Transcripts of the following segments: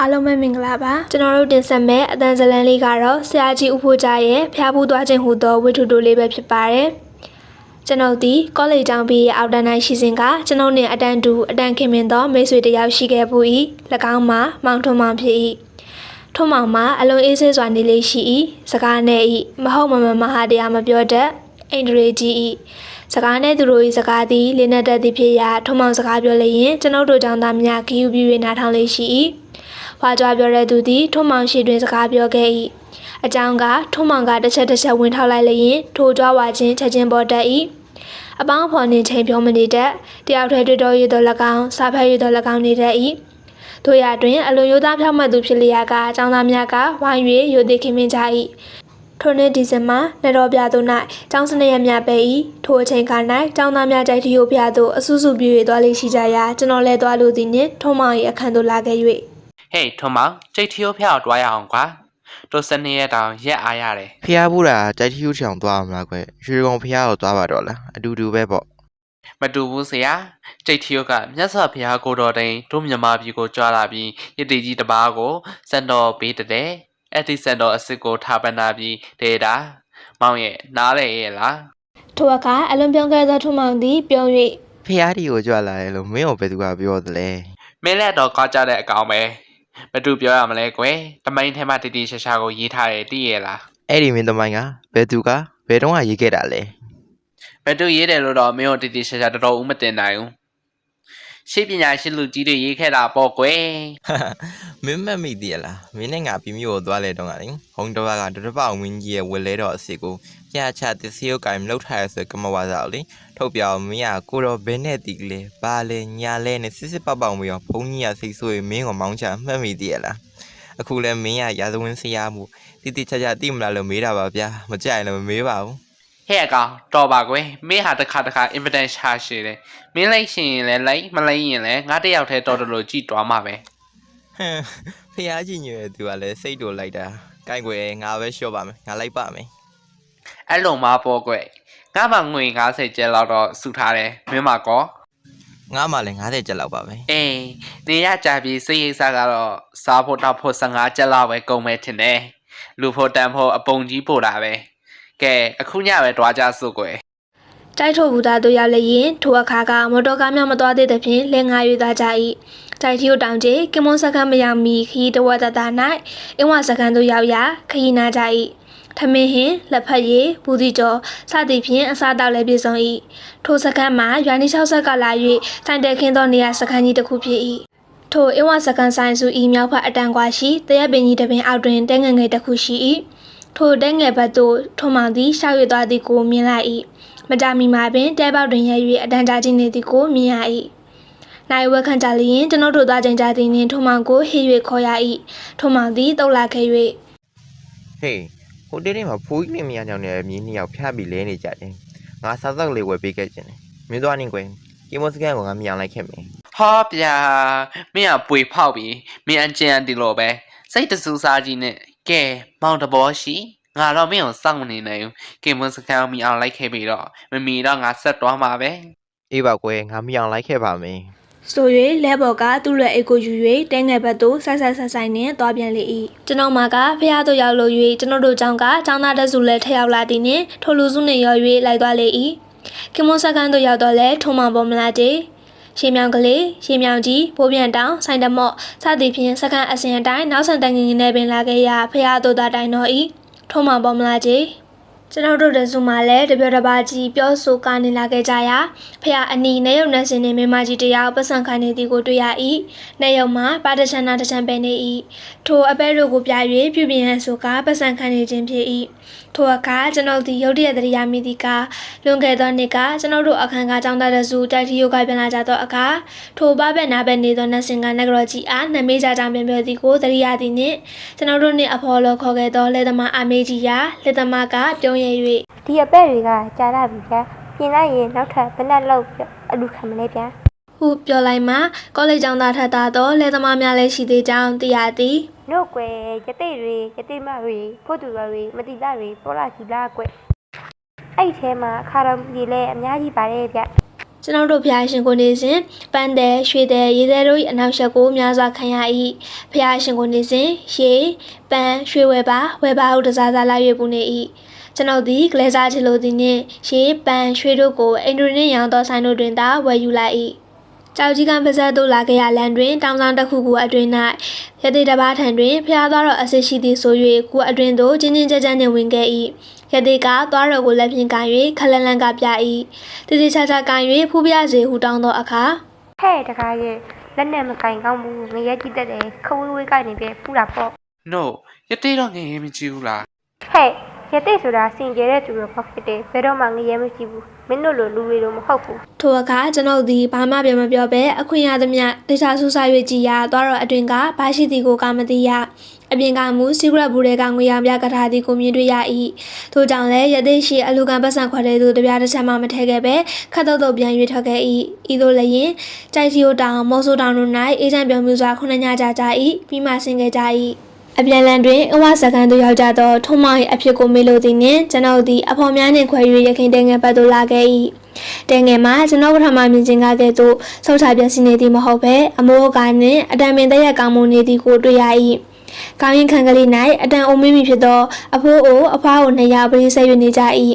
အားလုံးပဲမင်္ဂလာပါကျွန်တော်တို့တင်ဆက်မဲ့အတန်ဇလန်လေးကတော့ဆရာကြီးဦးဖိုးကြရဲ့ဖျားဖူးသွားခြင်းဟူသောဝိထုတိုလေးပဲဖြစ်ပါတယ်ကျွန်ုပ်ဒီကောလိပ်ကျောင်းပြီးအောက်တန်းတိုင်းရှိစဉ်ကကျွန်ုပ်နှင့်အတန်တူအတန်ခင်မင်သောမိတ်ဆွေတစ်ယောက်ရှိခဲ့ဘူး၏၎င်းမှာမောင်ထွန်းမောင်ဖြစ်၏ထွန်းမောင်မှာအလုံးအေးဆေးစွာနေလေးရှိ၏စကားနဲ့၏မဟုတ်မမှန်မဟာတရားမပြောတတ်အိန္ဒြေကြီး၏စကားနဲ့သူတို့၏စကားသည်လင်းနေတတ်သည်ဖြစ်ရာထွန်းမောင်စကားပြောလျင်ကျွန်ုပ်တို့ကျောင်းသားများဂီယူပြ၍နားထောင်လေးရှိ၏ ဝါကြွားပြောတဲ့သူသည်ထွန်းမောင်ရှိတွင်စကားပြောခဲ့၏အကြောင်းကထွန်းမောင်ကတစ်ချက်တစ်ချက်ဝင်ထောက်လိုက်လျင်ထိုကြွားဝါခြင်းချက်ချင်းပေါ်တတ်၏အပေါင်းအဖော်နှင့်ချိန်ဖြုံးမနေတတ်တယောက်တည်းတွေ့တော်ရည်တော်၎င်းစားဖက်ရည်တော်၎င်းနေတတ်၏တို့ရတွင်အလွန်ရိုးသားဖြောင့်မတ်သူဖြစ်လျာကအကြောင်းသားများကဝိုင်း၍ရိုသေခင်မင်ကြ၏ထိုနှစ်ဒီဇင်ဘာနှစ်တော်ပြသို့၌ကျောင်းစနစ်ရများပဲ၏ထိုအချိန်ခါ၌ကျောင်းသားများကြိုက်ထီယိုပြသို့အဆူဆူပြ၍သွားလေးရှိကြရာကျွန်တော်လည်းသွားလို့သည်နှင့်ထုံးမောင်၏အခန်းသို့လာခဲ့၍ ဟေးထုံမောင်ကြိတ်ထီယိုဖျောက်တွားရအောင်ကွာတို့စနေရက်တောင်ရက်အားရတယ်ဖျားဘူးတာကြိုက်ထီးချောင်သွားမလားကွရွှေကုံဖျားကိုသွားပါတော့လားအတူတူပဲပေါ့မတူဘူးဆရာကြိတ်ထီယိုကမြတ်စွာဘုရားကိုတော်တိုင်တို့မြန်မာပြည်ကိုကြွာလာပြီးရည်တည်ကြီးတစ်ပါးကိုစံတော်ပေးတဲ့အဲ့ဒီစံတော်အစ်စ်ကိုထားပနာပြီးဒေတာမောင်ရဲ့နားလေရဲ့လားထိုအခါအလွန်ပြောင်းခဲ့သောထုံမောင်သည်ပြုံး၍ဖျားဒီကိုကြွလာတယ်လို့မင်းကိုဘယ်သူကပြောသလဲမင်းလက်တော့ကောက်ကြတဲ့အကောင်ပဲ မတူပြောရမလဲကွယ်တမိုင်းထဲမှာတတိရှာရှာကိုရေးထားတယ်သိရဲ့လားအဲ့ဒီမင်းသမိုင်းကဘယ်သူကဘယ်တော့မှရေးခဲ့တာလဲမတူရေးတယ်လို့တော့မင်းတို့တတိရှာရှာတော်တော်ဦးမတင်နိုင်ဘူးရှေ့ပညာရှိလူကြီးတွေရေးခဲ့တာပေါ့ကွယ်မင်းမက်မိသေးရလားမင်းနဲ့ငါပြီးမျိုးကိုသွားလဲတော့ကလေဟုံတော့ကဒရပဝင်းကြီးရဲ့ဝက်လဲတော့အစီကို ပြချသစ္စည်းကိုကင်လှုပ်ထားရဆိုကမဝါစာကိုလေထုတ်ပြောင်းမင်းကကိုတော့ဘယ်နဲ့တီကလဲဘာလဲညာလဲနဲ့စစ်စစ်ပောက်ပောက်မရောဘုံကြီးကစိတ်ဆိုးရင်မင်းကိုမောင်းချမှတ်မိသေးရလားအခုလဲမင်းကရာဇဝင်ဆရာမှုတိတိကျကျသိမလားလို့မေးတာပါဗျာမကြိုက်လည်းမမေးပါဘူးဟဲ့အကောင်တော်ပါကွယ်မင်းဟာတစ်ခါတစ်ခါ invitation ရှာရှိတယ်မင်းလိုက်ရှင်ရင်လည်းလိုက်မလိုက်ရင်လည်းငါတယောက်တည်းတော်တော်လို့ကြည်တွားမှာပဲဟမ်ဖះကြီးညွယ်သူကလည်းစိတ်တူလိုက်တာကြိုက်ွယ်ငါပဲရှော့ပါမယ်ငါလိုက်ပါမယ် အဲ့လိုမှပေါ့ကွယ်ငါမှငွေ90ကျပ်လောက်တော့စုထားတယ်မင်းမကောငါမှလည်း90ကျက်လောက်ပါပဲအေးနေရကြပြီစိတ်ရိပ်စားကတော့စားဖို့တောက်ဖို့15ကျပ်လောက်ပဲကုန်မယ်ထင်တယ်လူဖို့တန်ဖို့အပုံကြီးပို့တာပဲကဲအခုညပဲတွားကြစို့ကွယ်တိုက်ထုတ်ဘူးသားတို့ရောက်လျင်ထိုအခါကမော်တော်ကားများမသွားသေးသဖြင့်လဲငါ၍သားကြ၏တိုက်ထီကိုတောင်ကျကင်မွန်စခန်းမရောက်မီခီးတဝက်တသား၌အင်းဝစခန်းသို့ရောက်ရာခရီးနာကြ၏ ထမင်းဟင်လက်ဖက်ရည်ဘူးဒီကျော်စသည်ဖြင့်အစားတောက်လည်းပြည့်စုံ၏ထိုစခန်းမှာရွာနေ60ကလာ၍တိုင်တဲခင်းသောနေရာစခန်းကြီးတစ်ခုဖြစ်၏ထိုအင်းဝစခန်းဆိုင်စုဤမြောက်ဘက်အတန်ကွာရှိတရက်ပင်ကြီးတစ်ပင်အောက်တွင်တဲငယ်ငယ်တစ်ခုရှိ၏ထိုတဲငယ်ဘက်သို့ထုံမောင်သည်ရှောက်ရသွားသည်ကိုမြင်လိုက်၏မကြမီမှာပင်တဲပေါက်တွင်ရဲ၍အတန်ကြာကြီးနေသည်ကိုမြင်ရ၏နိုင်ဝက်ခန့်ကြလျင်ကျွန်ုပ်တို့သွားချိန်ကြသည်နှင့်ထုံမောင်ကိုဟေး၍ခေါ်ရ၏ထုံမောင်သည်တုတ်လာခဲ့၍ဟေးဟို တဲထဲမှာဖိုးကြီးနဲ့မရညောင်နဲ့မြင်းနှစ်ယောက်ဖျားပြီးလဲနေကြတယ်ငါစားသောက်လေးဝယ်ပေးခဲ့ခြင်းတယ်မင်းသွားနေကွယ်ကီမိုစကန်ကငါမြောင်လိုက်ခဲ့မယ်ဟောဗျာမင်းကပွေဖောက်ပြီးမင်းအကြံဒီလိုပဲစိတ်တဆူစားကြီးနဲ့ကဲမောင်တဘောရှိငါတော့မင်းကိုစောင့်နေနေဘူးကင်မွန်စကန်မီအောင်လိုက်ခဲ့ပြီးတော့မမီတော့ငါဆက်တွားမှာပဲအေးပါကွယ်ငါမြောင်လိုက်ခဲ့ပါမယ် ဆို၍လဲဘော်ကသူ့ရဲ့အိတ်ကိုယူ၍တဲငယ်ဘက်သို့ဆက်ဆက်ဆက်ဆိုင်နှင့်သွားပြန်လေ၏ကျွန်တော်မကဖះသို့ရောက်လို့၍ကျွန်တော်တို့ကျောင်းကကျောင်းသားတစုလည်းထရောက်လာသည်နှင့်ထိုလူစုနှင့်ရော၍လိုက်သွားလေ၏ကင်မွန်စကန်သို့ရောက်တော့လဲထုံမောင်ပေါ်မလာသေးရှေးမြောင်ကလေးရှေးမြောင်ကြီးဘိုးပြန်တောင်ဆိုင်တမော့စသည်ဖြင့်စကန်အစဉ်အတိုင်းနောက်ဆန်တန်ငင်ငင်နဲ့ပင်လာခဲ့ရာဖះသို့သာတိုင်တော်၏ထုံမောင်ပေါ်မလာသေး ကျွန်တော်တို့တစုမှလည်းတပြတပါးကြီးပြောဆိုကနေလာခဲ့ကြရာဖះအနီနဲ့ရုံနဲ့စင်နေမိမကြီးတယောက်ပတ်စံခိုင်းနေသည်ကိုတွေ့ရ၏နေရုံမှာပါတချန်နာတချန်ပဲနေ၏ထိုအပဲတို့ကိုပြ၍ပြုပြင်ရန်ဆိုကပတ်စံခိုင်းနေခြင်းဖြစ်၏ ထိုအခါကျွန်ုပ်သည်ရုတ်တရက်တရမိသည်ကလွန်ခဲ့သောနှစ်ကကျွန်ုပ်တို့အခန်းကကျောင်းသားတစုတိုက်တီယိုကပြန်လာကြသောအခါထိုပဘက်နာဘက်နေသောနတ်စင်ကနဂရောကြီးအားနမေးကြကြောင်ပြန်ပြောသည်ကိုတရိယာသည်နှင့်ကျွန်ုပ်တို့နှင့်အဖော်လောခေါ်ခဲ့သောလက်သမားအမေကြီးရာလက်သမားကပြုံးရ၍ဒီအပက်တွေကကြာလာပြီဗျာပြင်လိုက်ရင်နောက်ထပ်ဘယ်နဲ့လောက်ပြအလူခံမလဲဗျာဟုပြောလိုက်မှကောလိပ်ကျောင်းသားထက်သားသောလက်သမားများလည်းရှိသေးကြောင်းသိရသည် နို့ကွယ်ရတိတ်တွေရတိတ်မတွေဖို့တူတွေမတိလာတွေပေါ်လာစီလာကွယ်အဲ့ဒီထဲမှာအခါတော်ကြီးလည်းအများကြီးပါတယ်ဗျကျွန်တော်တို့ဖျားရှင်ကိုနေစဉ်ပန်းတဲ့ရွှေတဲ့ရေသည်တို့၏အနောက်ရှက်ကိုများစွာခံရ၏ဖျားရှင်ကိုနေစဉ်ရေပန်းရွှေဝဲပါဝဲပါဟုတစားစားလာ၍ပူနေ၏ကျွန်ုပ်သည်ကလေးစားချီလိုသည်နှင့်ရေပန်းရွှေတို့ကိုအင်ဒိုနှင့်ရောင်းသောဆိုင်တို့တွင်သာဝယ်ယူလိုက်၏ ကြောက်ကြီးကပါဇက်တို့လာခဲ့ရလန်တွင်တောင်ဆောင်တစ်ခုခုအတွင်၌ရသေးတပါးထံတွင်ဖျားသွားတော့အစစ်ရှိသည်ဆို၍ကိုအတွင်သို့ချင်းချင်းကြက်ကြက်နှင့်ဝင်ခဲ့၏ရသေးကသွားတော်ကိုလက်ဖြင့်ကန်၍ခလန်လန်ကပြ၏တတိချာချာကန်၍ဖူးပြစေဟုတောင်းသောအခါဟဲ့တခါရဲ့လက်နဲ့မကင်ကောင်းဘူးငရဲကြည့်တတ်တယ်ခဝေးဝေးကိုက်နေပြပူတာပေါ့ no ရတေးတော့ငယ်ရင်မကြည့်ဘူးလားဟဲ့ရတိဆိုတာစင်ကြဲတဲ့သူတို့ပေါ့ဖြစ်တယ်ဘယ်တော့မှငရဲမကြည့်ဘူး မင်းတို့လိုလူတွေလိုမဟုတ်ဘူးထိုအခါကျွန်ုပ်သည်ဘာမှပြန်မပြောဘဲအခွင့်ရသမျှတေချာဆူဆာ၍ကြည်ရသွားတော့အတွင်ကဘာရှိသည်ကိုကမသိရအပြင်ကမူစီဂရက်ဘူးတွေကငွေရောင်ပြကထားသည်ကိုမြင်တွေ့ရ၏ထို့ကြောင့်လည်းရသေးရှိအလူကံပတ်စံခွက်တဲ့သူတပြားတစ်ချက်မှမထဲခဲ့ပဲခတ်တော့တော့ပြန်၍ထွက်ခဲ့၏ဤသို့လည်းရင်ကြိုက်စီယိုတောင်မော်ဆိုတောင်တို့၌အေးချမ်းပြောင်းမြူစွာခုနှစ်ညကြာကြာ၏ပြီးမှဆင်းခဲ့ကြ၏ အပြန်လန်တွင်အဝစကန်သို့ရောက်ကြသောထုံးမောင်၏အဖြစ်ကိုမေးလိုသည်နှင့်ကျွန်ုပ်သည်အဖော်များနှင့်ခွဲ၍ရခင်တဲငယ်ဘက်သို့လာခဲ့၏တဲငယ်မှာကျွန်ုပ်ပထမမြင်ခြင်းကကဲ့သို့ဆောက်ချပြစီနေသည်မဟုတ်ဘဲအမိုးအကာနှင့်အတံပင်တရက်ကောင်းမွန်နေသည်ကိုတွေ့ရ၏ကောင်းရင်ခံကလေး၌အတန်အုံမင်းမီဖြစ်သောအဖိုးအိုအဖွားကိုနှစ်ယောက်ပရိဆက်၍နေကြ၏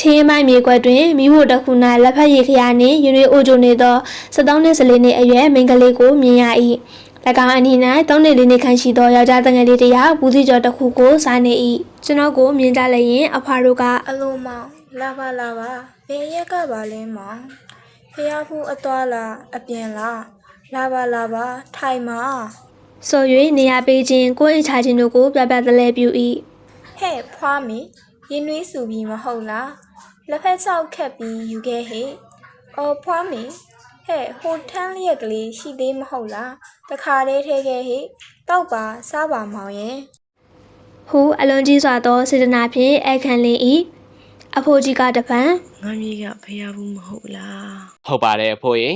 ချင်းမိုင်းမြေကွက်တွင်မိဖို့တစ်ခု၌လက်ဖက်ရည်ခရာနှင့်ရွရွအိုဂျိုနေသော73နှစ်စလေးနှင့်အရွယ်မိန်းကလေးကိုမြင်ရ၏၎ င်းအနီး၌သုံးနှစ်လေးနှစ်ခန့်ရှိသောယောက်ျားတငယ်လေးတစ်ယောက်ဘူးစီကျော်တစ်ခုကိုစားနေ၏ကျွန်တော်ကိုမြင်ကြလျင်အဖွားတို့ကအလိုမောင်လာပါလာပါဘယ်ရက်ကပါလဲမောင်ဖျားဖူးအသွားလားအပြင်လားလာပါလာပါထိုင်ပါဆို၍နေရာပေးခြင်းကိုယ်အိတ်ချခြင်းတို့ကိုပြပြတလဲပြု၏ဟဲ့ဖွားမီရင်နွေးစုပြီးမဟုတ်လားလက်ဖက်ချောက်ခက်ပြီးယူခဲ့ဟဲ့အော်ဖွားမီဟဲ့ဟိုထန်းလျက်ကလေးရှိသေးမဟုတ်လား တခါတည်းထဲခဲ့ဟဲ့တောက်ပါစားပါမောင်ရဲ့ဟုအလွန်ကြီးစွာသောစေတနာဖြင့်အခန့်လင်း၏အဖိုးကြီးကတပံငါမြေကဖျားဘူးမဟုတ်လားဟုတ်ပါတယ်အဖိုးရေ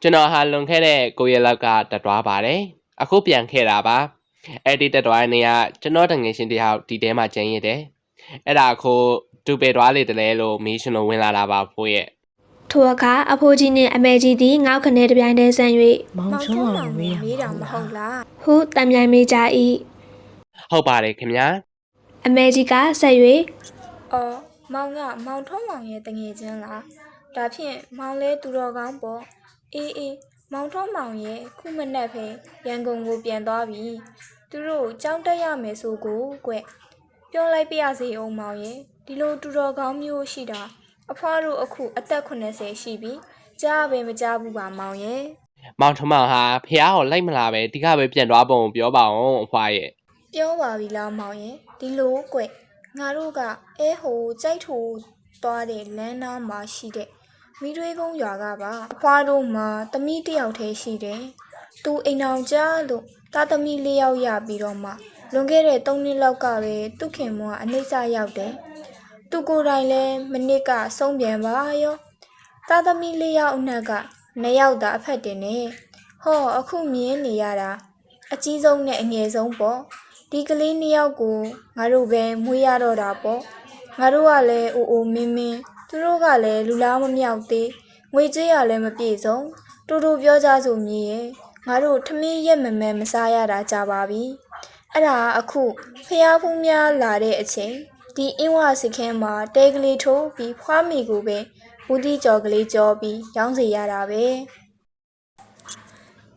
ကျွန်တော်ဟာလွန်ခဲ့တဲ့9ရက်လောက်ကတက်သွားပါတယ်အခုပြန်ခဲ့တာပါအဲ့ဒီတက်သွားတဲ့နေကကျွန်တော်တငယ်ချင်းတယောက်ဒီထဲမှာကျန်ရစ်တယ်အဲ့ဒါအခုတူပေသွားလေတလဲလို့မီးရှင်လို့ဝင်လာတာပါအဖိုးရဲ့ ထိုအခါအဖိုးကြီးနှင့်အမေကြီးသည်ငေါက်ခနဲတစ်ပြိုင်တည်းဆန်၍မောင်မောင်ချုံးထုံးမောမောင်င်မေးမေးတာတာမဟုတ်လားဟုတံမြိုင်မိကြ၏ဟုတ်ပါတယ်ခင်ဗျာအမေကြီးကဆက်၍။အော်မောင်ကမောင်ထုံးမောင်ရဲ့တငယ်ချင်းလား။ဒါဖြင့်မောင်လဲသူတော်ကောင်းပေါ့။အေးအေးမောင်ထုံးမောင်ရဲ့ခုမနက်ပဲရန်ကုန်ကိုပြန်သွားပြီ။သူတို့ကြောင်းတက်ရမယ်ဆိုကိုကွ။ပြောလိုက်ပြရစီအောင်မောင်ရဲ့ဒီလိုသူတော်ကောင်းမျိုးရှိတာ အဖွားတို့အခုအသက်80ရှိပြီ။ကြားပဲမကြားဘူးပါမောင်ရဲ့မောင်ထမောင်ဟာဖះကိုလိုက်မလာပဲဒီကပဲပြန်သွားပုံကိုပြောပါအောင်အဖွားရဲ့။ပြောပါပြီလားမောင်ရဲ့ဒီလိုကွငါတို့ကအဲဟိုကြိုက်ထူသွားတဲ့လမ်းနားမှာရှိတဲ့မိတွေးကုန်းရွာကပါအဖွားတို့မှာတမိတစ်ယောက်တည်းရှိတယ်။သူအိမ်အောင်ကြားလို့တာသမီလေးယောက်ရပြီးတော့မှလွန်ခဲ့တဲ့၃နှစ်လောက်ကပဲသူ့ခင်မွားအနှိမ့်စရောက်တယ်။ သူကိုယ်တိုင်လည်းမနစ်ကဆုံးပြန်ပါရော။တာသမီလေးယောက်အနက်ကနှစ်ယောက်သာအဖက်တင်နေ။ဟောအခုမြင်နေရတာအကြီးဆုံးနဲ့အငယ်ဆုံးပေါ့။ဒီကလေးနှစ်ယောက်ကိုငါတို့ပဲမွေးရတော့တာပေါ့။ငါတို့ကလည်းအိုအိုမင်းမင်းသူတို့ကလည်းလူလားမမြောက်သေးငွေကြေးရလည်းမပြည့်စုံတူတူပြောကြဆိုမြည်ရဲ့ငါတို့ထမင်းရက်မမဲမစားရတာကြပါပြီအဲ့ဒါအခုဖျားဖူးများလာတဲ့အချိန် ဒီအင်းဝစခင်းမှာတဲကလေးထိုးပြီးဖွားမိကိုပဲဦးတီကြော်ကလေးကြော်ပြီးရောင်းစီရတာပဲ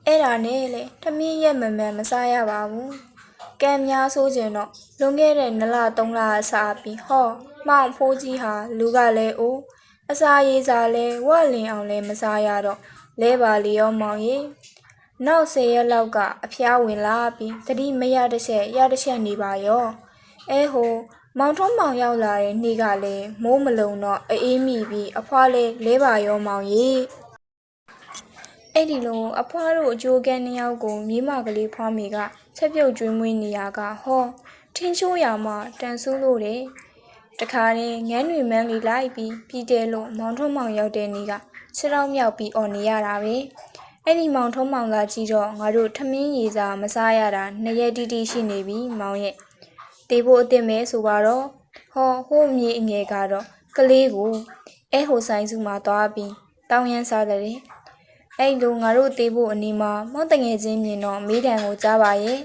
အဲ့ဒါနဲ့လေထမင်းရက်မမဲမစားရပါဘူးကံများဆိုးကျင်တော့လွန်ခဲ့တဲ့နလ3လအစားပြီးဟောမောင်ဖိုးကြီးဟာလူကလည်းအိုးအစာရေးစားလဲဝက်လင်အောင်လဲမစားရတော့လဲပါလီရောမောင်ရေနောက်၁၀ရက်လောက်ကအဖျားဝင်လာပြီးတတိမရတစ်ချက်ရတစ်ချက်နေပါရောအဲဟို မောင်ထွန်းမောင်ရောက်လာတဲ့နေ့ကလည်းမိုးမလုံတော့အေးမိပြီးအဖွားလဲလဲပါရောမောင်ရေအဲ့ဒီလိုအဖွားတို့အကျိုးကဲနှစ်ယောက်ကိုမြေးမကလေးဖွားမိကချက်ပြုတ်ကျွေးမွေးနေရကဟောထင်းချိုးရမှာတန်ဆူးလို့တယ်တခါရင်ငန်းတွေမန်းလေးလိုက်ပြီးပြည်တယ်လို့မောင်ထုံးမောင်ရောက်တဲ့နေ့ကခြေထောက်မြောက်ပြီးអော်နေရတာပဲအဲ့ဒီမောင်ထုံးမောင်ကကြည့်တော့ငါတို့ထမင်းရည်စာမစားရတာနှစ်ရက်တိတိရှိနေပြီမောင်ရဲ့ တေးဖို့အစ်စ်မဲဆိုပါတော့ဟောဟိုးမြေအငယ်ကတော့ကလေးကိုအဲဟိုဆိုင်စုမှာသွားပြီးတောင်းရမ်းစားတယ်အဲ့လိုငါတို့တေးဖို့အနေမှာမောင်တငယ်ချင်းမြင်တော့မိတံကိုကြားပါရဲ့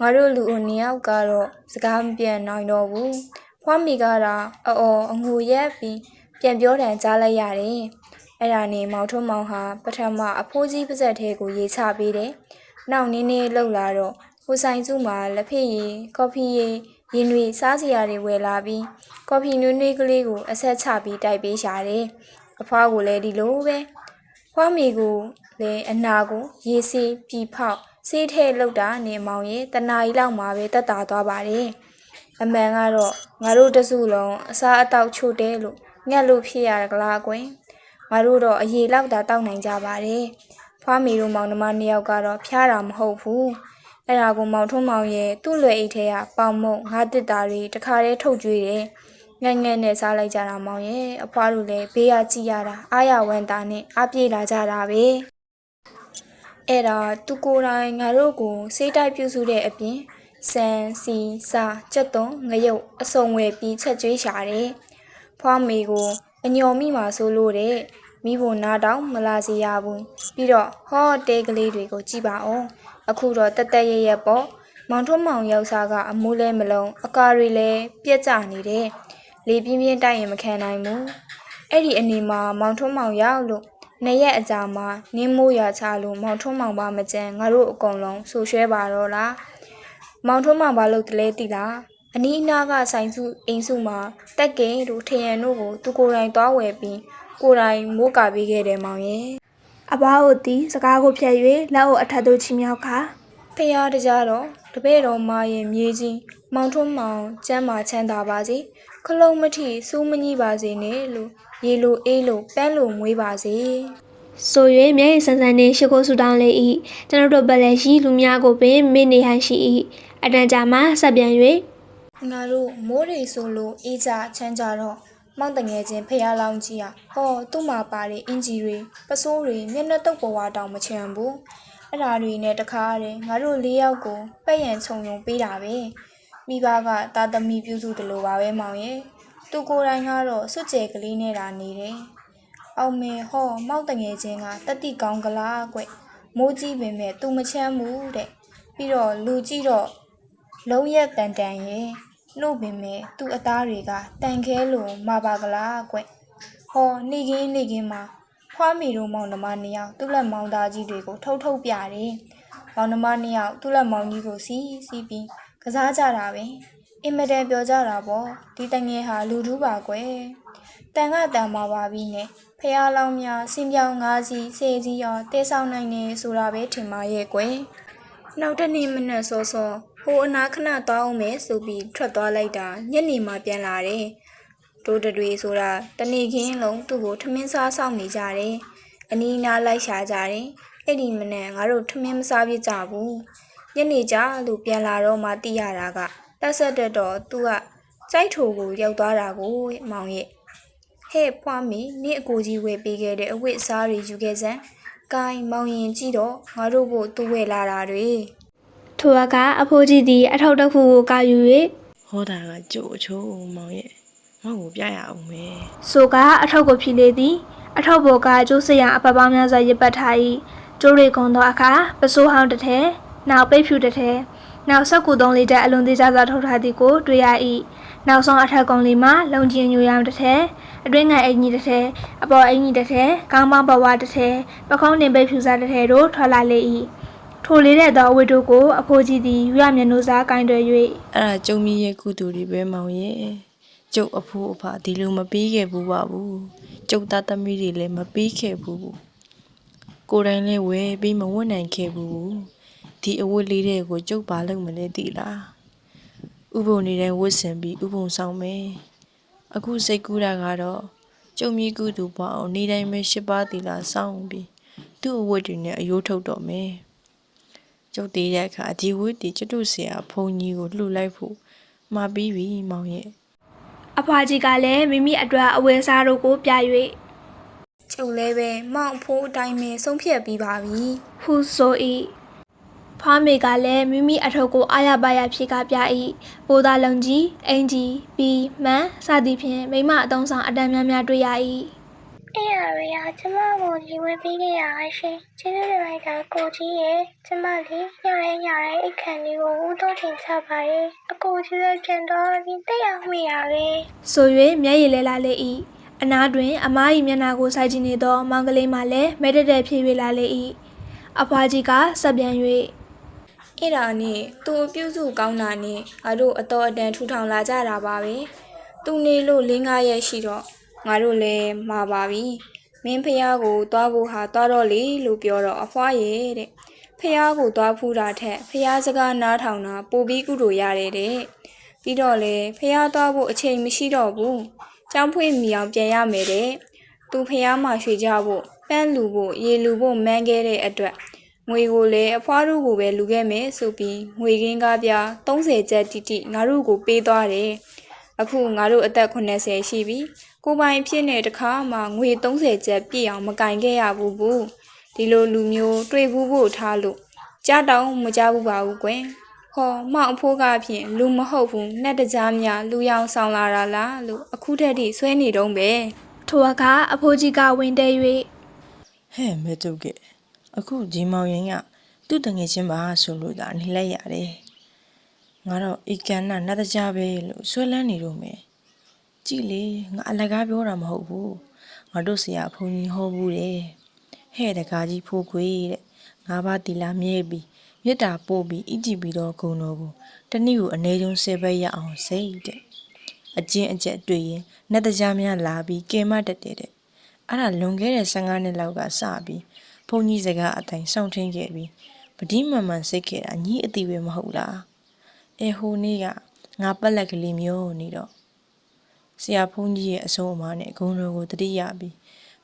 ငါတို့လူအုံနှစ်ယောက်ကတော့စကားမပြန်နိုင်တော့ဘူးဖွားမိကတော့အော်အငူရက်ပြီးပြန်ပြောတယ်ကြားလိုက်ရတယ်အဲ့ဒါနေမောင်ထုံးမောင်ဟာပထမအဖိုးကြီးပါဇက်ထဲကိုရေးချပေးတယ်နောက်နည်းနည်းလှုပ်လာတော့ဟိုဆိုင်စုမှာလက်ဖေးရည်ကော်ဖီရည် ရင်တွေစားစရာတွေဝယ်လာပြီးကော်ဖီနွေးနွေးကလေးကိုအဆက်ချပြီးတိုက်ပေးရှာတယ်အဖွားကိုလည်းဒီလိုပဲဖွားမီကိုလည်းအနာကိုရေစီးပြီဖောက်စေးထဲလောက်တာနေမောင်ရဲ့တနာရီလောက်မှာပဲတက်တာသွားပါတယ်အမှန်ကတော့ငါတို့တစုလုံးအစားအသောက်ချို့တဲလို့ငက်လို့ဖြစ်ရကလားကွင်ငါတို့တော့အရေလောက်တာတောက်နိုင်ကြပါတယ်ဖွားမီတို့မောင်နှမနှစ်ယောက်ကတော့ဖျားတာမဟုတ်ဘူး အဲ့ဒါကိုမောင်ထွန်းမောင်ရဲ့သူ့လွယ်အိတ်ထဲကပေါင်မုံငါတစ်တာတွေတခါတည်းထုတ်ကြွေးတယ်ငက်ငက်နဲ့စားလိုက်ကြတာမောင်ရဲ့အဖွားတို့လည်းဘေးကကြည့်ရတာအားရဝမ်းသာနဲ့အားပြေလာကြတာပဲအဲ့ဒါသူကိုယ်တိုင်ငါတို့ကိုစေးတိုက်ပြုစုတဲ့အပြင်စံစီစာကြက်သွန်ငရုတ်အစုံဝယ်ပြီးချက်ကျွေးရှာတယ်ဖွားမေကိုအညော်မိမှာဆိုလို့တဲ့မိဖို့နာတော့မလာစီရဘူးပြီးတော့ဟောတဲကလေးတွေကိုကြည့်ပါအောင် အခုတော့တက်တက်ရရပေါ့မောင်ထွန်းမောင်ရောက်စားကအမိုးလဲမလုံးအကာတွေလည်းပြက်ကျနေတယ်လေပြင်းပြင်းတိုက်ရင်မခံနိုင်ဘူးအဲ့ဒီအနေမှာမောင်ထွန်းမောင်ရောက်လို့နှစ်ရက်အကြာမှာနင်းမိုးရချလို့မောင်ထွန်းမောင်ပါမကြမ်းငါတို့အကုန်လုံးဆူရွှဲပါတော့လားမောင်ထွန်းမောင်ပါလို့တလဲတိလားအနီးအနားကဆိုင်စုအိမ်စုမှာတက်ကင်တို့ထရန်တို့ကိုသူကိုယ်တိုင်သွားဝယ်ပြီးကိုယ်တိုင်မိုးကာပေးခဲ့တယ်မောင်ရဲ့ အဘွားတို့သည်စကားကိုဖြတ်၍လက်အုပ်အထက်သို့ချီမြောက်ခါဖះတကြတော့တပည့်တော်မရဲ့မြေကြီးမောင်ထွန်းမောင်ကျမ်းမာချမ်းသာပါစေခလုံးမထီစူးမကြီးပါစေနဲ့လို့ရေလိုအေးလိုပန်းလိုမွေးပါစေဆို၍မျက်ရည်ဆန်းဆန်းနှင့်ရှိခိုးဆူတောင်းလေ၏ကျွန်တော်တို့ပလက်ရှိလူများကိုပင်မေ့နေဟန်ရှိ၏အတန်ကြာမှဆက်ပြန်၍ငါတို့မိုးရီဆိုလို့အေးကြချမ်းကြတော့ မောင်တငယ်ချင်းဖះလောင်းကြီးอ่ะဟောသူ့မှာပါတဲ့အင်ဂျီတွေပစိုးတွေမျက်နှာတုပ်ပေါ်ဝါတောင်မချမ်းဘူးအဲ့ဓာတွေနဲ့တခါတည်းငါတို့လေးယောက်ကိုပက်ရန်ခြုံယုံပေးတာပဲမိဘကတာသမီပြုစုတယ်လို့ပါပဲမောင်ရဲ့သူကိုယ်တိုင်ကတော့စွတ်ကြဲကလေးနဲ့တာနေတယ်အောင်မေဟောမောက်တငယ်ချင်းကတတိကောင်းကလားကွမိုးကြီးပင်မဲ့သူမချမ်းဘူးတဲ့ပြီးတော့လူကြည့်တော့လုံးရက်တန်တန်ရဲ့ နှုတ်ပင်မဲ့သူ့အသားတွေကတန်ခဲလို့မပါကလားကွဟောနေကင်းနေကင်းမှာဖွားမီတို့မောင်နှမနှစ်ယောက်သူ့လက်မောင်သားကြီးတွေကိုထုတ်ထုတ်ပြတယ်မောင်နှမနှစ်ယောက်သူ့လက်မောင်ကြီးကိုစီးစီးပြီးကစားကြတာပဲအင်မတန်ပြောကြတာပေါ့ဒီတငယ်ဟာလူထူးပါကွယ်တန်ကတန်มาပါပြီနဲ့ဖះလောင်းများစင်ပြောင်းငါးစီးစေစီးရောတဲဆောင်နိုင်နေဆိုတာပဲထင်ပါရဲ့ကွယ်နောက်တစ်နေ့မနက်စောစော ဟိုအနာခဏသွားအောင်မယ်ဆိုပြီးထွက်သွားလိုက်တာညနေမှပြန်လာတယ်။တို့တတွေဆိုတာတနေ့ခင်းလုံးသူ့ကိုထမင်းစားဆောင်နေကြတယ်။အနီးနားလိုက်ရှာကြတယ်။အဲ့ဒီမနက်ငါတို့ထမင်းမစားပြကြဘူး။ညနေကျလို့ပြန်လာတော့မှသိရတာကတက်ဆက်တက်တော့သူကကြိုက်ထိုကိုရောက်သွားတာကိုမောင်ရဲ့ဟဲ့ဖွားမီနင့်အကိုကြီးဝယ်ပေးခဲ့တဲ့အဝတ်အစားတွေယူခဲ့စမ်း။ကိုင်းမောင်ရင်ကြည့်တော့ငါတို့ဖို့သူ့ဝယ်လာတာတွေ ထိုအကအဖိုးကြီးသည်အထောက်တစ်ခုကိုကာယူ၍ဟောတာကကြိုအချိုးမောင်ရဲ့မောင်ကိုပြရအောင်မယ်ဆိုကအထောက်ကိုဖြီလေသည်အထောက်ပေါ်ကကျိုးစရံအပတ်ပေါင်းများစွာရစ်ပတ်ထား၏ကျိုးတွေကုန်သောအခါပစိုးဟောင်းတစ်ထဲနောက်ပိတ်ဖြူတစ်ထဲနောက်ဆက်ကူသုံးလေးတက်အလွန်သေးကြစွာထုတ်ထားသည်ကိုတွေ့ရ၏နောက်ဆုံးအထက်ကုံလေးမှာလုံကျင်ညူရောင်တစ်ထဲအတွင်းငယ်အင်ကြီးတစ်ထဲအပေါ်အင်ကြီးတစ်ထဲကောင်းပေါင်းပဝါတစ်ထဲပခုံးတင်ပိတ်ဖြူစားတစ်ထဲတို့ထွက်လာလေ၏ ထိုလေးတဲ့သောအဝတ်တို့ကိုအဖိုးကြီးသည်ရွရမျက်နှာစားကင်တွယ်၍အဲ့ဒါကျုံမီရဲ့ကုတူတွေပဲမောင်ရဲ့ကျုပ်အဖိုးအဖဒီလိုမပြီးခဲ့ဘူးပါဘူးကျုပ်သားသမီးတွေလည်းမပြီးခဲ့ဘူးကိုယ်တိုင်လည်းဝယ်ပြီးမဝတ်နိုင်ခဲ့ဘူးဒီအဝတ်လေးတွေကိုကျုပ်ဘာလုပ်မလဲသိလားဥပုံနေတိုင်းဝတ်ဆင်ပြီးဥပုံဆောင်မယ်အခုစိတ်ကူးတာကတော့ကျုံမီကုတူပေါ့အောင်နေတိုင်းပဲရှစ်ပါးသီလာစောင်းပြီးသူ့အဝတ်တွေနဲ့အယိုးထုတ်တော့မယ် ကျုပ်တည်တဲ့အခါဒီဝတ်ဒီကျွတ်တို့ဆရာဘုံကြီးကိုလှူလိုက်ဖို့မှာပြီးပြီမောင်ရဲ့အဖွားကြီးကလည်းမိမိအတွက်အဝယ်စားတို့ကိုပြ၍ကျုပ်လည်းပဲမောင်အဖိုးအတိုင်းပဲဆုံးဖြတ်ပြီးပါပြီဟုဆို၏ဖွားမေကလည်းမိမိအထုပ်ကိုအာရပါရဖြေကပြ၏ပိုးသားလုံးကြီးအင်ကြီးပြီးမှန်စသည်ဖြင့်မိမအတုံးဆောင်အတန်များများတွေ့ရ၏ အဲ့ရရကျမကိုဒီဝဲပေးခဲ့ရရှင်ကျေးဇူးတင်လိုက်တာကိုကြီးရဲ့ကျမလေးညရဲညရဲအိတ်ခမ်းလေးကိုဦးတော့ချိန်ချပါရဲ့အကိုကြီးလည်းပြန်တော့ပြီးတိတ်အောင်မိရပဲဆို၍မျက်ရည်လဲလာလေ၏အနားတွင် အမား၏မျက်နှာကိုစိုက်ကြည့်နေသောမောင်ကလေးမှလည်းမဲတက်တက်ဖြည့်၍လာလေ၏အဖွားကြီးကဆက်ပြန်၍အဲ့ဒါနဲ့သူ့အပြုစုကောင်းတာနဲ့ငါတို့အတော်အတန်ထူထောင်လာကြတာပါပဲသူနေလို့လင်းကားရဲ့ရှိတော့ ငါတို့လည်းမှာပါပြီမင်းဖះကိုသွားဖို့ဟာသွားတော့လေလို့ပြောတော့အဖွားရဲ့တဲ့ဖះကိုသွားဖူးတာထက်ဖះစကားနားထောင်တာပိုပြီးကုလို့ရတယ်တဲ့ပြီးတော့လေဖះသွားဖို့အချိန်မရှိတော့ဘူးចောင်းဖွင့်မီအောင်ပြန်ရမယ်တဲ့သူဖះမှာရွှေကြဖို့ပန်းလူဖို့ရေလူဖို့မန်းခဲ့တဲ့အတွက်ငွေကိုလည်းအဖွားတို့ကိုပဲလူခဲ့မယ်ဆိုပြီးငွေကင်းကားပြ30ကျပ်တိတိငါတို့ကိုပေးသွားတယ်အခုငါတို့အသက်80ရှိပြီ ကိုပိုင်ဖြစ်နေတခါမှငွေ30ကျပ်ပြည့်အောင်မကင်ခဲ့ရဘူးဘူးဒီလိုလူမျိုးတွေ့ဘူးဖို့ထားလို့ကြားတောင်းမကြဘူးပါဘူးကွယ်ဟောမောင်အဖိုးကဖြင့်လူမဟုတ်ဘူးနဲ့တကြားများလူရောင်ဆောင်လာတာလားလို့အခုထက်ထိဆွဲနေတော့ပဲထိုအခါအဖိုးကြီးကဝင်တဲ၍ဟဲ့မဲတုတ်ကဲအခုဂျီမောင်ရင်ကသူ့တငယ်ချင်းပါဆိုလို့ဒါနေလိုက်ရတယ်ငါတော့အကန်နာနတ်တကြပဲလို့ဆွဲလန်းနေတော့မယ် ကြည်လေငါအလကားပြောတာမဟုတ်ဘူးငါတို့ဆရာဘုန်းကြီးဟောဘူးတဲ့ဟဲ့တကားကြီးဖိုးခွေတဲ့ငါးပါးတီလာမြဲပြီးမြတ်တာပို့ပြီးအကြည့်ပြီးတော့ဂုံတော်ကိုတနည်းကိုအနေကျုံဆယ်ဘက်ရအောင်စိတ်တဲ့အကျင့်အကျက်တွေ့ရင်နတ်တကြများလာပြီးကင်မတက်တဲ့တဲ့အဲ့ဒါလွန်ခဲ့တဲ့15နှစ်လောက်ကစပြီးဘုန်းကြီးစကားအတိုင်းစောင့်ထင်းခဲ့ပြီးပတိမန်မှန်စိတ်ခဲ့တာညီအတိပဲမဟုတ်လားအဲဟိုနေ့ကငါပက်လက်ကလေးမျိုးနေတော့ ဆရာဘုန်းကြီးရဲ့အဆုံးအမနဲ့ဂုံတော်ကိုတတိယပြီး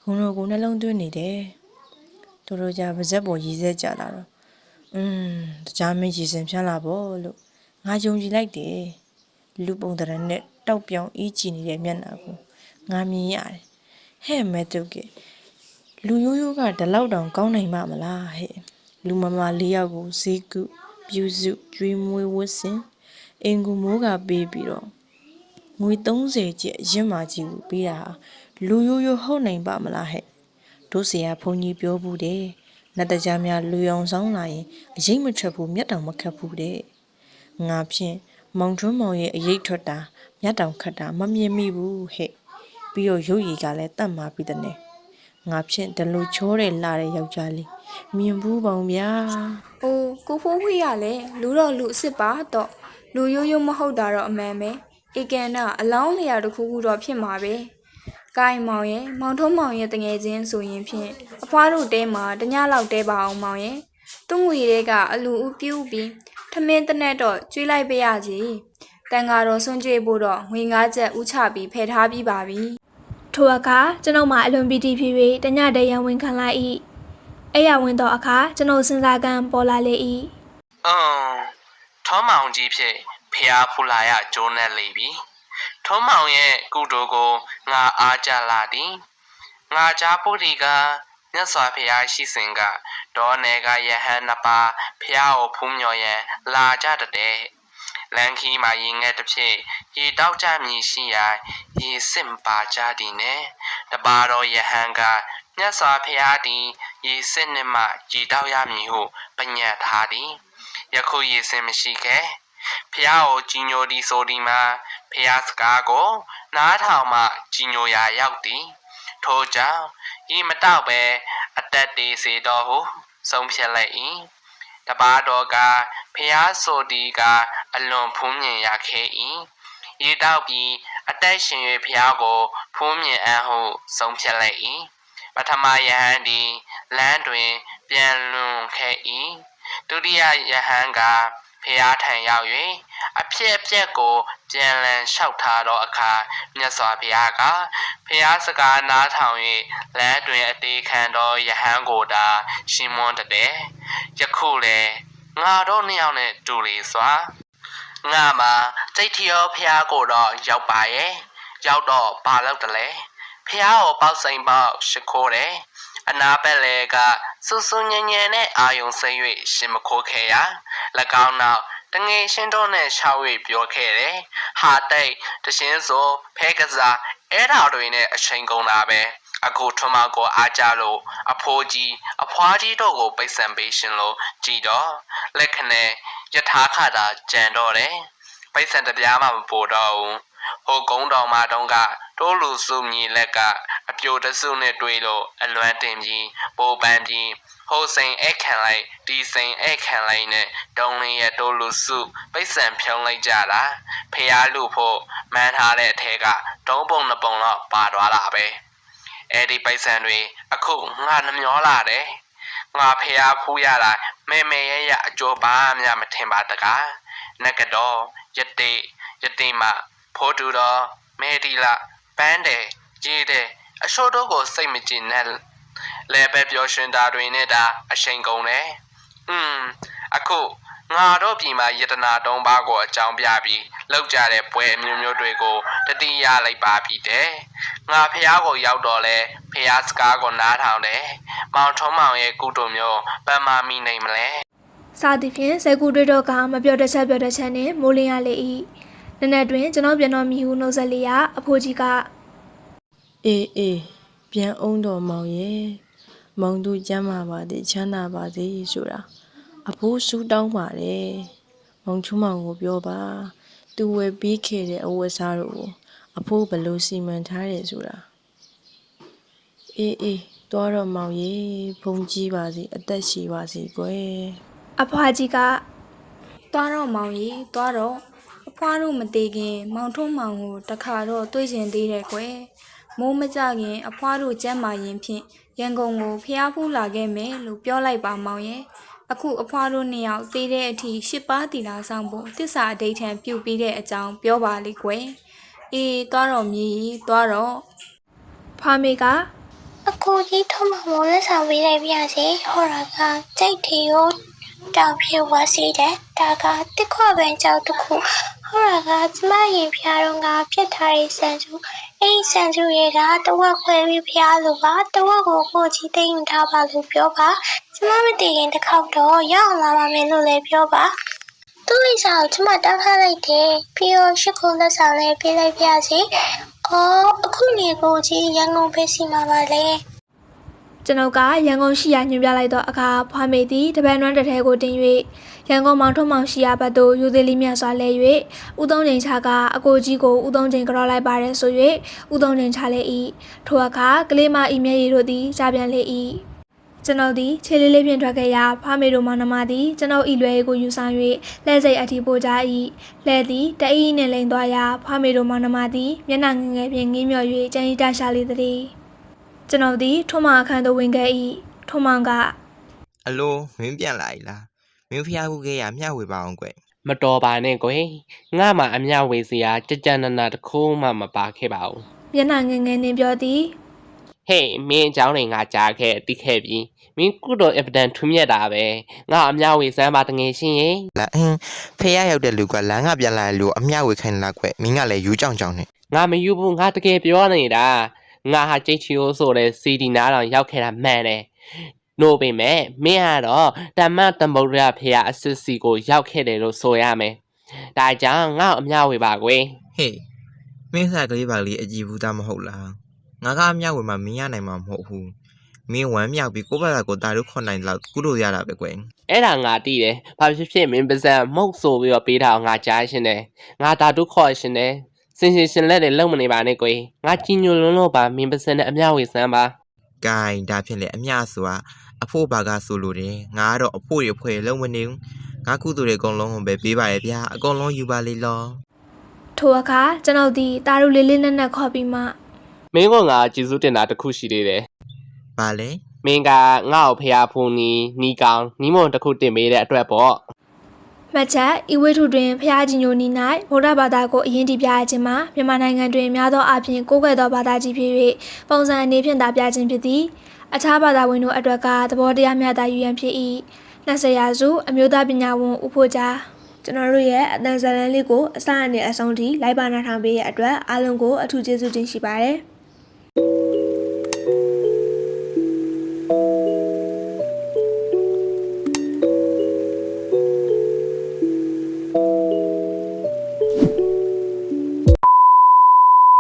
ဂုံတော်ကိုနှလုံးသွင်းနေတယ်တို့တို့ကြပါဇက်ပေါ်ရည်စက်ကြလာတော့อืมတကြားမင်းရည်စင်ဖြန်းလာပေါ့လို့ငါယုံကြည်လိုက်တယ်လူပုံတရနဲ့တောက်ပြောင်အီးကြည့်နေတဲ့မျက်နှာကိုငါမြင်ရတယ်ဟဲ့မဲတုတ်ကလူရိုးရိုးကဒီလောက်တောင်ကောင်းနိုင်မှာမလားဟဲ့လူမမလေးယောက်ကိုဈေးကုပြူစုကျွေးမွေးဝတ်စင်အင်ကူမိုးကပေးပြီးတော့ ငွေ30ကျပ်ရင့်မာကြီးကိုပေးတာဟာလူရိုးရိုးဟုတ်နိုင်ပါမလားဟဲ့တို့ဆရာဘုန်းကြီးပြောဘူးတဲ့နတ်တကြားများလူရောင်ဆောင်လာရင်အရေးမထွက်ဘူးမျက်တောင်မခတ်ဘူးတဲ့ငါဖြင့်မောင်ထွန်းမောင်ရဲ့အရေးထွက်တာမျက်တောင်ခတ်တာမမြင်မိဘူးဟဲ့ပြီးတော့ရုပ်ရည်ကလည်းတတ်မှာပြီးတဲ့နဲ့ငါဖြင့်ဒီလိုချောတဲ့လာတဲ့ယောက်ျားလေးမြင်ဘူးပေါင်ဗျာ။အိုးကိုဖိုးဝှေ့ရလဲလူတော့လူအစ်စ်ပါတော့လူရိုးရိုးမဟုတ်တာတော့အမှန်ပဲ။ ဧကန်နာအလောင်းလျာတစ်ခုခုတော့ဖြစ်မှာပဲ။ကိုင်မောင်ရဲ့မောင်ထုံးမောင်ရဲ့တငယ်ချင်းဆိုရင်ဖြင့်အဖွားတို့တဲမှာတညလောက်တဲပါအောင်မောင်ရဲ့။သူ့ငွေတွေကအလူဥပြူးပြီးထမင်းတနက်တော့ကျွေးလိုက်ပေးရစီ။တန်ဃာတော်ဆွန့်ကြွေးဖို့တော့ငွေ၅ချက်ဥချပြီးဖယ်ထားပြီးပါပြီ။ထိုအခါကျွန်ုပ်မှအလွန်ပီတိဖြစ်၍တညတည်းရန်ဝင်ခံလိုက်၏အဲ့ရဝင်သောအခါကျွန်ုပ်စဉ်းစားကံပေါ်လာလေ၏အင်းထောမောင်ကြီးဖြစ် ဖျားဖူလာရကျိုးနဲ့လေပြီထောမောင်ရဲ့ကုသိုလ်ကိုငါအားကြလာသည်ငါကြားပုရိကမြတ်စွာဘုရားရှိစဉ်ကဒေါ်နယ်ကယဟန်နှစ်ပါးဖျားကိုဖူးမြော်ရန်လာကြတဲ့လန်ခီမှာရင်ငယ်တစ်ဖြစ်ရေတောက်ကြမည်ရှိရာရေစစ်မပါကြသည်နဲ့တပါတော်ယဟန်ကမြတ်စွာဘုရားသည်ရေစစ်နှင့်မှရေတောက်ရမည်ဟုပညတ်ထားသည်ယခုရည်စင်မရှိခဲ့ ဖះကိုကြီးညိုဒီဆိုဒီမှာဖះစကားကိုနားထောင်မှကြီးညိုရာရောက်သည်ထို့ကြောင့်ဤမတောက်ပဲအသက်တေးစေတော်ဟုဆုံးဖြတ်လိုက်၏တပါတော်ကဖះဆိုဒီကအလွန်ဖူးမြင်ရခဲ့၏ဤတောက်ပြီးအသက်ရှင်၍ဖះကိုဖူးမြင်အံ့ဟုဆုံးဖြတ်လိုက်၏ပထမယဟန်သည်လမ်းတွင် ပြန်လွန်ခဲ့၏ဒုတိယယဟန်က ဖျားထံရောက်၍အဖြစ်အပျက်ကိုကြံလန်လျှောက်ထားသောအခါမြတ်စွာဘုရားကဖျားစကားနားထောင်၍လမ်းတွင်အသေးခံသောယဟန်ကိုသာရှင်းမွန်းတဲ့ယခုလေငါတို့နှစ်ယောက်နဲ့တူလီစွာငါမှာစိတ်ထရောဖျားကိုတော့ရောက်ပါရဲ့ရောက်တော့ဘာလုပ်တလဲဖျားကိုပေါက်စိန်ပေါက်ရှိခိုးတယ် အနာပက်လေကစူးစူးညံ့ညံ့နဲ့အာယုံစိမ့်၍ရှင်မခိုးခဲ့ရ၎င်းနောက်တငယ်ရှင်တို့နဲ့ရှောက်၍ပြောခဲ့တယ်ဟာတိတ်တရှင်းဆိုဖဲကစားအဲ့ဓာတွေနဲ့အချိန်ကုန်တာပဲအခုထွန်းမကိုအားကြလို့အဖိုးကြီးအဖွားကြီးတို့ကိုပိတ်ဆံပေးရှင်လို့ကြည်တော့လက်ခနဲ့ယထာခတာကြံတော့တယ်ပိတ်ဆံတစ်ပြားမှမပို့တော့ဘူး ဟိုကုန်းတော်မတုံးကတိုးလူစုမြည်လက်ကအပြိုတစုနဲ့တွေ့လို့အလွမ်းတင်ပြီးပိုပန်းပြီးဟိုစိန်အဲ့ခံလိုက်ဒီစိန်အဲ့ခံလိုက်နဲ့တုံးလေးရဲ့တိုးလူစုပိတ်ဆံဖြုံးလိုက်ကြတာဖះလူဖို့မန်းထားတဲ့အထက်ကတုံးပုံနှစ်ပုံတော့ပါသွားတာပဲအဲ့ဒီပိုက်ဆံတွေအခုငါနှမျောလာတယ်ငါဖះဖူးရတာမဲမဲရရအကျော်ပါမြမထင်ပါတကားနဂတော်ယတိယတိမ ဖိုးတူတော်မဲဒီလာပန်းတယ်ကြီးတယ်အရှို့တို့ကိုစိတ်မကြည်နဲ့လဲပဲပျော်ရွှင်တာတွေနဲ့ဒါအရှိန်ကုန်တယ်อืมအခုငါတို့ပြည်မှာယတနာတုံးပါးကိုအကြောင်းပြပြီးလောက်ကြတဲ့ပွဲအမျိုးမျိုးတွေကိုတတိယလိုက်ပါပြီတဲ့ငါဖះကိုရောက်တော့လဲဖះစကားကိုနားထောင်တယ်မောင်ထုံးမောင်ရဲ့ကုတုမျိုးပန်းမာမိနိုင်မလဲစသည်ဖြင့်ဇေကူတွေတော့ကမပြောတချက်ပြောတချက်နဲ့မိုးလင်းရလေ၏ နက်နက်တွင်ကျွန်တော်ပြန်တော်မြည်ဟုနှုတ်ဆက်လျက်အဖိုးကြီးကအေးအေးပြန်အောင်တော်မောင်ရဲ့မောင်တို့ကျမ်းမာပါသည်ချမ်းသာပါစေဆိုတာအဖိုးဆူတောင်းပါတယ်မောင်ချုံမောင်ကိုပြောပါသူဝယ်ပြီးခဲ့တဲ့အဝတ်စားတို့ကိုအဖိုးဘယ်လို့စီမံထားတယ်ဆိုတာအေးအေးတော်တော့မောင်ရဲ့ဘုံကြီးပါစေအသက်ရှိပါစေကွယ်အဖွားကြီးကသွားတော့မောင်ကြီးသွားတော့အ ဖွားတို့မသေးခင် မောင်ထုံးမောင်ကိုတခါတော့တွေ့ကျင်သေးတယ်ကွယ်မိုးမကြခင် အဖွားတို့ကျမ်းမာရင်ဖြင့်ရန်ကုန်ကိုဖျားဖူးလာခဲ့မယ်လို့ပြောလိုက်ပါမောင်ရဲ့အခုအဖွားတို့နှစ်ယောက်သေးတဲ့အထိရှစ်ပါးတီလာဆောင်ဖို့တစ္ဆာအဋိဌံပြုတ်ပြီးတဲ့အကြောင်းပြောပါလိကွယ်အေးသွားတော့မြည်သွားတော့ဖွားမေကအကိုကြီးထုံးမမောလက်ဆောင်ပေးလိုက်ပြစေဟောတာကကြိတ်တီကိုတောင်ပြေဝါစီတဲ့ဒါကတစ်ခွပန်ကြောက်တစ်ခု ဟောတာကကျမရင်ဖျားတော့ငါပြစ်ထားတဲ့ဆန်စုအဲ့ဒီဆန်စုရဲ့ကတဝက်ခွဲပြီးဖျားလို့ပါတဝက်ကိုကိုကြီးတိတ်ယူထားပါလို့ပြောပါကျမမတည်ရင်တစ်ခေါက်တော့ရအောင်လာပါမယ်လို့လည်းပြောပါသူ့ဝိစာကိုကျမတောင်းထားလိုက်တယ်ပြီးတော့ရှစ်ခုလက်ဆောင်လည်းပေးလိုက်ပြစေအော်အခုနေကိုကြီးရန်ကုန်ပဲစီမှာပါလေကျွန်ုပ်ကရန်ကုန်ရှိရာညွှန်ပြလိုက်သောအခါဖွားမေသည်တပန်းနွမ်းတစ်ထဲကိုတင်၍ ရန်ကုန်မောင်ထုံးမောင်ရှိရာဘက်သို့ယူသေးလေးမြတ်စွာလဲ၍ဦးသုံးချိန်ချကအကိုကြီးကိုဦးသုံးချိန်ကြော်လိုက်ပါတယ်ဆို၍ဦးသုံးချိန်ချလေ၏ထိုအခါကလေးမဤမျက်ရည်တို့သည်ကြားပြန်လေ၏ကျွန်ုပ်သည်ခြေလေးလေးဖြင့်ထွက်ခဲ့ရာဖွားမေတို့မောင်နှမသည်ကျွန်ုပ်ဤလွယ်ကိုယူဆောင်၍လဲစိတ်အထီပို့ကြ၏လဲသည်တအီးနှင့်လိန်သွားရာဖွားမေတို့မောင်နှမသည်မျက်နှာငယ်ငယ်ဖြင့်ငင်းမြော်၍ကြမ်းရီတရှာလေသည်ကျွန်ုပ်သည်ထုံးမအခန်းသို့ဝင်ခဲ့၏ထုံးမောင်ကအလိုမင်းပြန်လာ ਈ လား မင်းဖျားခုခဲ့ရမျှဝေပါအောင်ကွမတော်ပါနဲ့ကွယ်ငါမှအမျှဝေစရာကြကြနနတစ်ခုမှမပါခဲ့ပါဘူးမျက်နှာငယ်ငယ်နှင့်ပြောသည်ဟေးမင်းအကြောင်းတွေငါကြားခဲ့သိခဲ့ပြီမင်းကုတော် evidence ထူးမြတ်တာပဲငါအမျှဝေစမ်းပါတငယ်ချင်းရေလာအင်းဖះရောက်တဲ့လူကလမ်းကပြန်လာတဲ့လူကိုအမျှဝေခိုင်းလာကွမင်းကလည်းယူကြောင်ကြောင်နဲ့ငါမယူဘူးငါတကယ်ပြောနေတာငါဟာကြိတ်ချီကိုဆိုတဲ့ CD နားတော်ရောက်ခဲ့တာမှန်တယ် နို့ပေမဲ့မင်းကတော့တမ္မတမ္ဗုဒ္ဓဖေယအစစ်စီကိုရောက်ခဲ့တယ်လို့ဆိုရမယ်ဒါကြောင့်ငါ့ကိုအမျှဝေပါကွယ်ဟေးမင်းစားကလေးပါလေးအကြည့်ဘူးသားမဟုတ်လားငါကအမျှဝေမှာမင်းရနိုင်မှာမဟုတ်ဘူးမင်းဝမ်းမြောက်ပြီးကိုယ့်ဘာသာကိုတာတို့ခွန်နိုင်လောက်ကုလို့ရတာပဲကွအဲ့ဒါငါသိတယ်ဘာဖြစ်ဖြစ်မင်းပါဇက်မဟုတ်ဆိုပြီးတော့ပေးတာကိုငါကြားရှင်တယ်ငါဒါတို့ခေါ်ရှင်တယ်စင်စင်ရှင်လက်တွေလုံမနေပါနဲ့ကွယ်ငါကြီးညိုလွန်းလို့ပါမင်းပါဇက်နဲ့အမျှဝေစမ်းပါဂိုင်းဒါဖြစ်လေအမျှဆိုတာ အဖို့ဘာကဆိုလို့တယ်ငါကတော့အဖို့ရဖွဲ့လုံးမနေဘူးငါကုသူတွေအကုန်လုံးကိုပဲပေးပါရဲ့ဗျာအကုန်လုံးယူပါလေလောထိုအခါကျွန်ုပ်သည်တာရုလေးလေးနက်နက်ခေါ်ပြီးမှမင်းကငါကျေးဇူးတင်တာတစ်ခုရှိသေးတယ်ဘာလဲမင်းကငါ့ကိုဖျားဖူးနီနီကောင်နီးမွန်တစ်ခုတင်ပေးတဲ့အတွက်ပေါ့မှတ်ချက်ဤဝိထုတွင်ဖျားကြီးညိုနီ၌ဗုဒ္ဓဘာသာကိုအရင်တည်ပြခြင်းမှာမြန်မာနိုင်ငံတွင်များသောအားဖြင့်ကိုးကွယ်သောဘာသာကြီးဖြစ်၍ပုံစံအနေဖြင့်သာပြခြင်းဖြစ်သည် အခြားဘာသာဝင်တို့အတွက်ကသဘောတရားမျှတယူရန်ဖြစ်၏20ရာစုအမျိုးသားပညာဝန်ဦးဖို့ကြားကျွန်တော်တို့ရဲ့အတန်ဇာလန်လေးကိုအစအနေအဆုံးထိလိုက်ပါနာထောင်ပေးရတဲ့အတွက်အားလုံးကိုအထူးကျေးဇူးတင်ရှိပါတယ်